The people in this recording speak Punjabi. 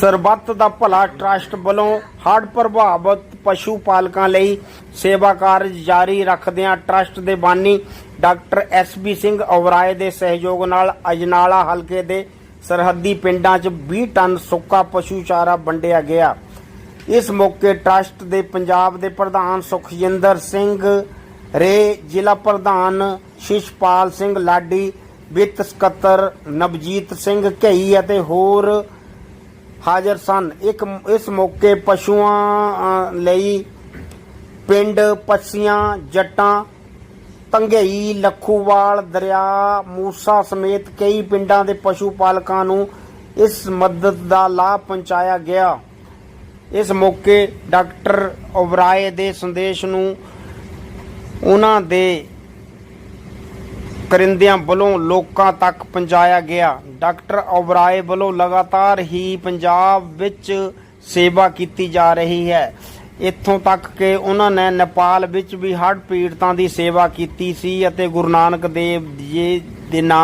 ਸਰਬੱਤ ਦਾ ਭਲਾ ਟਰਸਟ ਵੱਲੋਂ ਹੜ੍ਹ ਪ੍ਰਭਾਵਿਤ ਪਸ਼ੂ ਪਾਲਕਾਂ ਲਈ ਸੇਵਾ ਕਾਰਜ ਜਾਰੀ ਰੱਖਦਿਆਂ ਟਰਸਟ ਦੇ ਬਾਨੀ doctor S B Singh Oberoi ਦੇ ਸਹਿਯੋਗ ਨਾਲ ਅਜਨਾਲਾ ਹਲਕੇ ਦੇ ਸਰਹੱਦੀ ਪਿੰਡਾਂ 'ਚ 20 ਟਨ ਸੁੱਕਾ ਪਸ਼ੂ ਚਾਰਾ ਵੰਡਿਆ ਗਿਆ। ਇਸ ਮੌਕੇ ਟਰਸਟ ਦੇ ਪੰਜਾਬ ਦੇ ਪ੍ਰਧਾਨ ਸੁਖਜਿੰਦਰ ਸਿੰਘ, ਰੇ ਜ਼ਿਲ੍ਹਾ ਪ੍ਰਧਾਨ ਸ਼ਿਸ਼ਪਾਲ ਸਿੰਘ ਲਾਡੀ, ਵਿੱਤ ਸਕੱਤਰ ਨਵਜੀਤ ਸਿੰਘ ਘਈ ਅਤੇ ਹੋਰ ਹਾਜ਼ਰ ਸਨ। ਇੱਕ ਇਸ ਮੌਕੇ ਪਸ਼ੂਆਂ ਲਈ ਪਿੰਡ ਪੱਸੀਆਂ ਜੱਟਾਂ, ਤੰਗਈ, ਲੱਖੂਵਾਲ, ਦਰਿਆ, ਮੂਸਾ ਸਮੇਤ ਕਈ ਪਿੰਡਾਂ ਦੇ ਪਸ਼ੂ ਪਾਲਕਾਂ ਨੂੰ ਇਸ ਮਦਦ ਦਾ ਲਾਭ ਪਹੁੰਚਾਇਆ ਗਿਆ। ਇਸ ਮੌਕੇ ਡਾਕਟਰ ਓਬਰਾਏ ਦੇ ਸੰਦੇਸ਼ ਨੂੰ ਉਹਨਾਂ ਦੇ ਕਰਿੰਦਿਆਂ ਵੱਲੋਂ ਲੋਕਾਂ ਤੱਕ ਪਹੁੰਚਾਇਆ ਗਿਆ। ਡਾਕਟਰ ਓਬਰਾਏ ਵੱਲੋਂ ਲਗਾਤਾਰ ਹੀ ਪੰਜਾਬ ਵਿੱਚ ਸੇਵਾ ਕੀਤੀ ਜਾ ਰਹੀ ਹੈ। ਇੱਥੋਂ ਤੱਕ ਕਿ ਉਹਨਾਂ ਨੇ ਨੇਪਾਲ ਵਿੱਚ ਵੀ ਹੜ੍ਹ ਪੀੜਤਾਂ ਦੀ ਸੇਵਾ ਕੀਤੀ ਸੀ ਅਤੇ ਗੁਰੂ ਨਾਨਕ ਦੇਵ ਜੀ ਦੇ ਨਾਮ